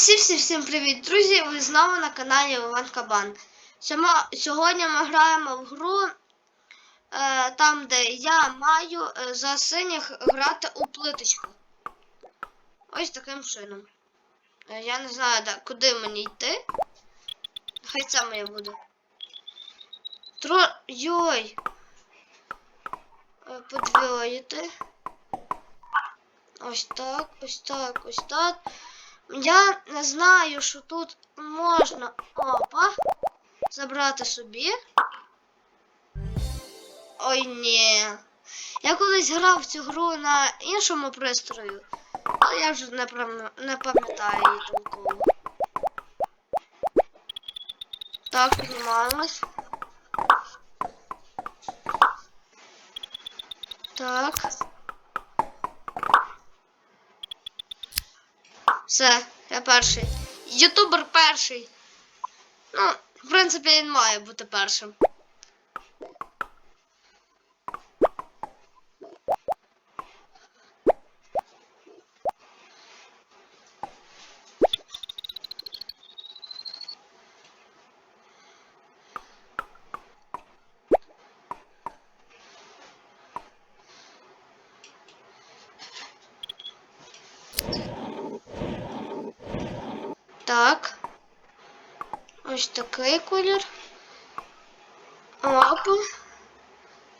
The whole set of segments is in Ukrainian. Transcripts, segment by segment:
Всім-всім привіт, друзі! Ви знову на каналі Іван Кабан. Сьогодні ми граємо в гру е, там, де я маю е, за синіх грати у плиточку. Ось таким чином. Е, я не знаю, де, куди мені йти. Хай це моє буде. Тро... Йой! Подвоїти. Ось так, ось так, ось так. Я не знаю, що тут можна опа забрати собі. Ой ні. Я колись грав в цю гру на іншому пристрою, але я вже не, прам- не пам'ятаю її толково. Так, піднімаємось. Так. Все, я перший. Ютубер перший. Ну, в принципі, він має бути першим. Так. Ось такий колір. Опа.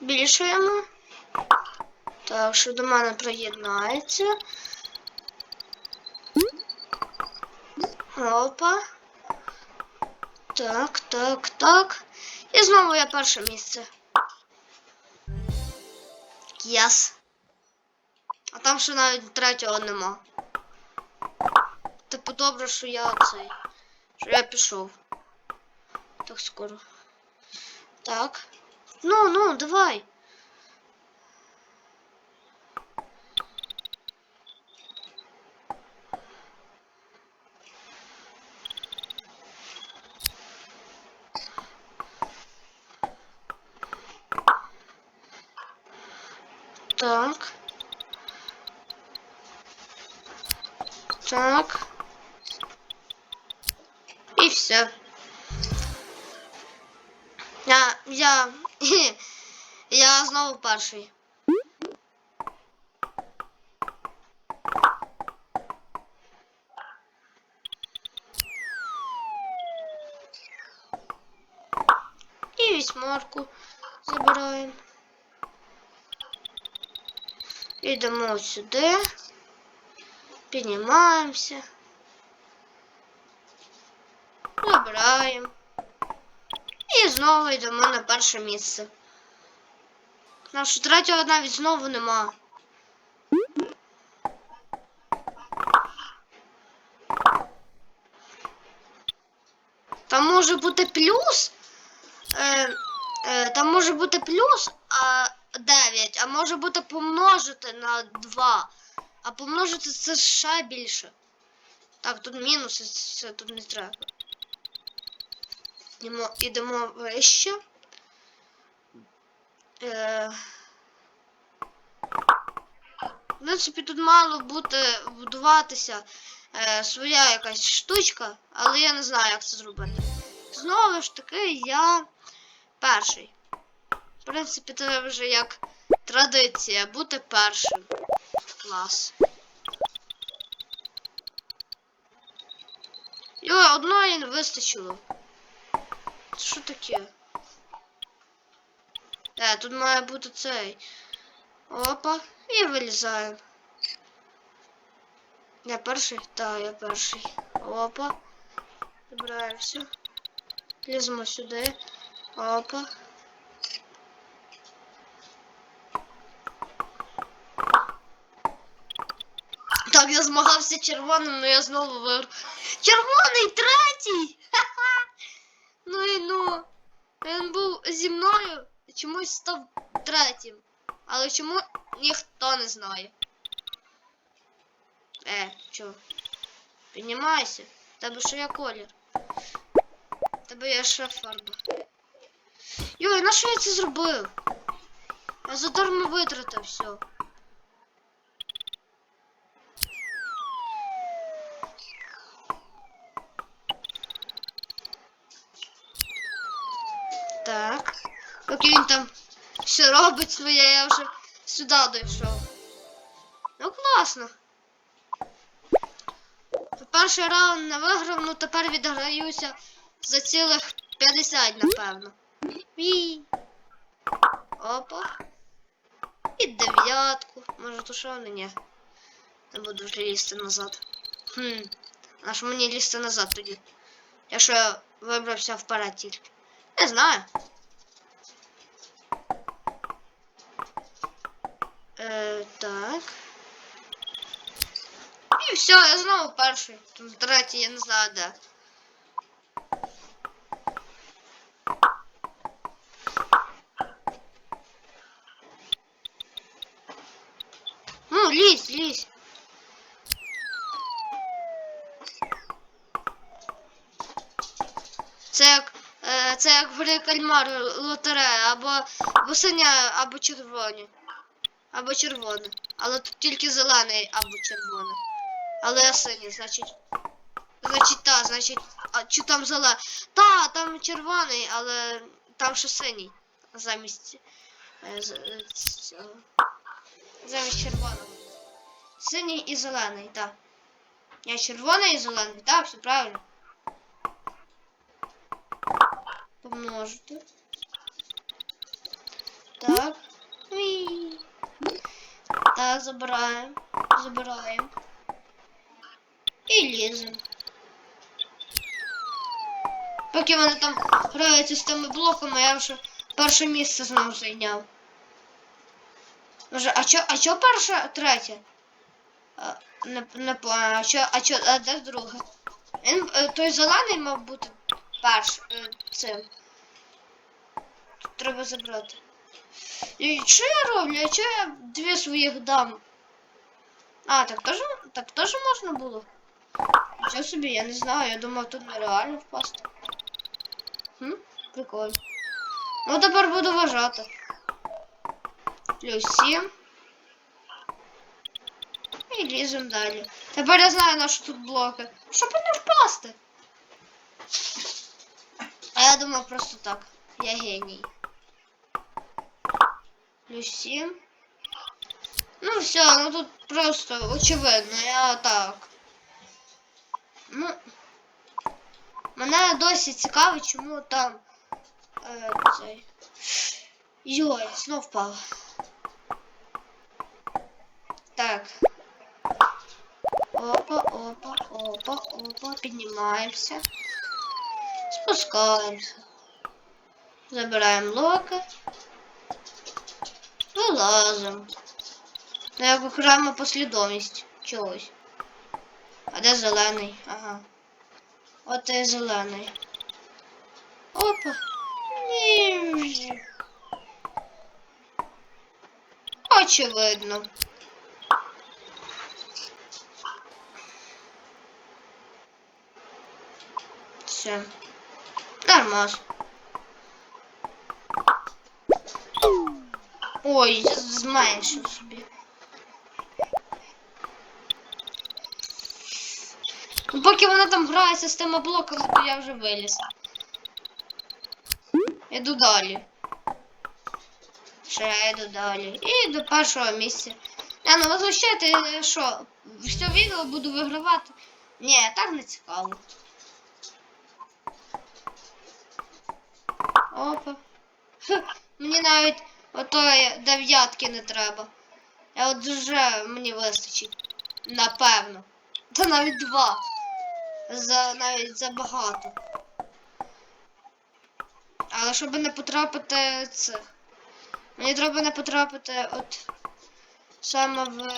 Збільшуємо. Так, що до мене приєднається. Опа. Так, так, так. І знову я перше місце. Єс. А там ще навіть третього нема. Добре, що я цей. Що я пішов. Так скоро. Так. Ну, ну, давай. Так. Так. І все. Я, я, я знову перший. І вісьмарку забираємо. Йдемо сюди. Піднімаємося. Забираємо. І знову йдемо на перше місце. Нашого третього навіть знову нема. Там може бути плюс. Е, е, там може бути плюс а, 9, а може бути помножити на 2. А помножити це ще більше. Так, тут мінус, це тут не треба. Ідемо вище. Е, в принципі, тут мало бути будуватися е, своя якась штучка, але я не знаю, як це зробити. Знову ж таки, я перший. В принципі, це вже як традиція бути першим. Клас. Йо, одної не вистачило. Це що таке? Е, тут має бути цей. Опа. І вилізаємо. Я перший? Так, я перший. Опа. Забираємо все. Ліземо сюди. Опа. Так, я змагався червоним, але я знову виграв. Червоний третій! Ну і ну. Він був зі мною чомусь став третім. Але чому ніхто не знає. Е, чо? Піднімайся. Тебе ще є колір. Тебе є ще фарба. Йой, на що я це зробив? Я задармо витратив все. Поки він там все робить своє, я вже сюди дійшов. Ну класно. Перший раунд не виграв, ну тепер відграюся за цілих 50, напевно. Опа. І дев'ятку. Може що? Ну, ні. Не буду вже лізти назад. Хм. А що мені лізти назад тоді? Я вибрався вперед тільки. Не знаю. Е, так. І все, я знову перший. Там третій, я не знаю де. Ну, лізь, лізь. Це як, е, це як гри кальмар лотерея, або, або або червоні. Або червоне. Але тут тільки зелений або червоне. Але я синій, значить. Значить, та, значить. А чи там зелений? Та, там червоний, але там ще синій. Замість. е, е. Замість червоного. Синій і зелений, так. Я червоний і зелений, так, все правильно. Помножити. Так. Уі. Так, забираємо. Забираємо. І ліземо. Поки вони там граються з тими блоками, я вже перше місце знову зайняв. Може, а чо, а чо перше, третє? А, не, не понял, а чо, а чо, а де друге? Він, е, той зелений мав бути перш, е, цим. Тут треба забрати. І що я роблю? А чого я дві своїх дам? А, так теж, так теж можна було? Нічого собі, я не знаю, я думав тут нереально впасти. Хм, прикольно. Ну тепер буду вважати. Плюс 7. І ліземо далі. Тепер я знаю на що тут блоки. Щоб не впасти. А я думав просто так. Я геній. Плюс 7. Ну все, ну тут просто очевидно, я так. Ну. Мене досі цікавить, чому там е, цей. Йой, знов впала. Так. Опа, опа, опа, опа. Піднімаємося. Спускаємося. Забираємо локи. Вилазимо. Ну, як окрема послідовність чогось. А де зелений? Ага. От і зелений. Опа. Ні. Очевидно. Все. Нормас. Ой, я зменшив собі. Ну, поки вона там грається з тими то я вже виліз. Іду далі. Ще я йду далі. І до першого місця. Не, ну возвищайте, що, все відео буду вигравати. Ні, так не цікаво. Опа. Мені навіть отої дев'ятки не треба. Я от вже мені вистачить. Напевно. Та навіть два. За навіть забагато. Але щоб не потрапити це. Мені треба не потрапити от саме в.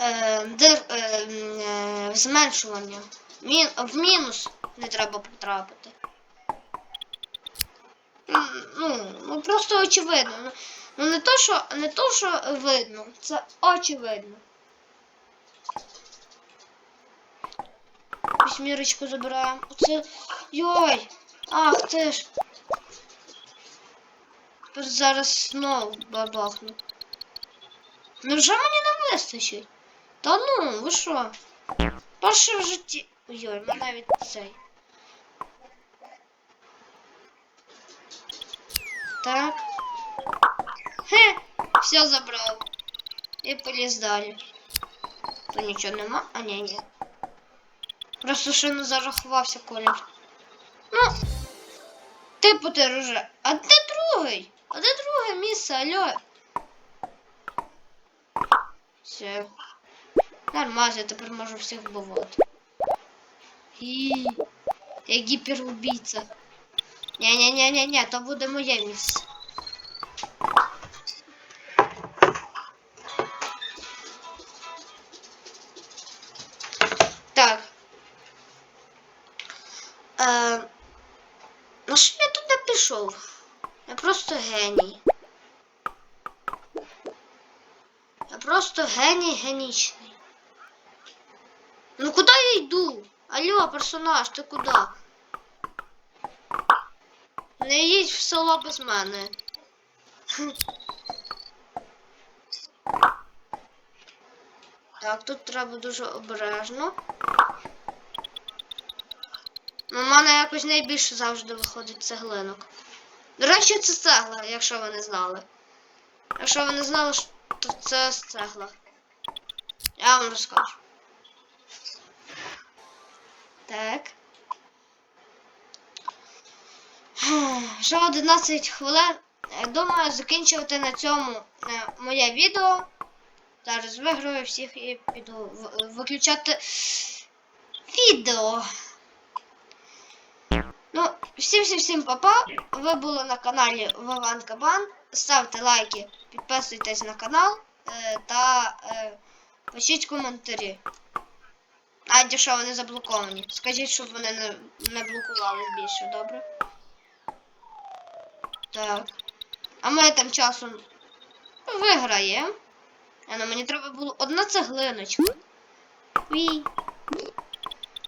Е, дир, е, е, зменшування. Мін, в мінус не треба потрапити. Ну, ну просто очевидно. Ну, Ну не то, що не то, що видно, це очевидно. Вісьмірочку забираємо. Оце. Йой! Ах ти ж. Тепер зараз знову бабахну. Невже мені не вистачить? Та ну, ви що? Перше в житті. Ой, мене навіть цей. Так. Хе, все забрав. І поліз далі. Тут нічого нема. А ні, ні. Просто ще не зарахувався колір. Ну, ти вже. А де другий? А де друге місце, алло? Все. Нормально, я тепер можу всіх вбивати. І я гіперубійця. Ні-ні-ні-ні-ні, то буде моє місце. Так. Е, ну що я туди пішов? Я просто геній. Я просто геній генічний. Ну куди я йду? Алло, персонаж, ти куди? Не їдь в село без мене. Так, тут треба дуже обережно. У мене якось найбільше завжди виходить цеглинок. До речі, це цегла, якщо ви не знали. Якщо ви не знали, то це цегла. Я вам розкажу. Так. Вже 11 хвилин. Е, Думаю, закінчувати на цьому е, моє відео. Зараз виграю всіх і піду виключати відео. Ну, всім всім всім папа. Ви були на каналі Вован Кабан. Ставте лайки, підписуйтесь на канал е, та пишіть коментарі. Навіть якщо вони заблоковані. Скажіть, щоб вони не блокували більше, добре? Так. А ми тим часом виграємо. А ну мені треба було одна цеглиночка. Вій.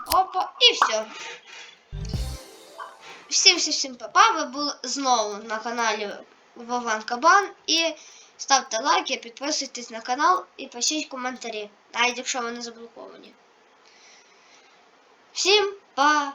Опа, і все. Всім всім всім папа. Ви були знову на каналі Вован Кабан. І ставте лайки, підписуйтесь на канал і пишіть коментарі, навіть якщо вони заблоковані. Всім па!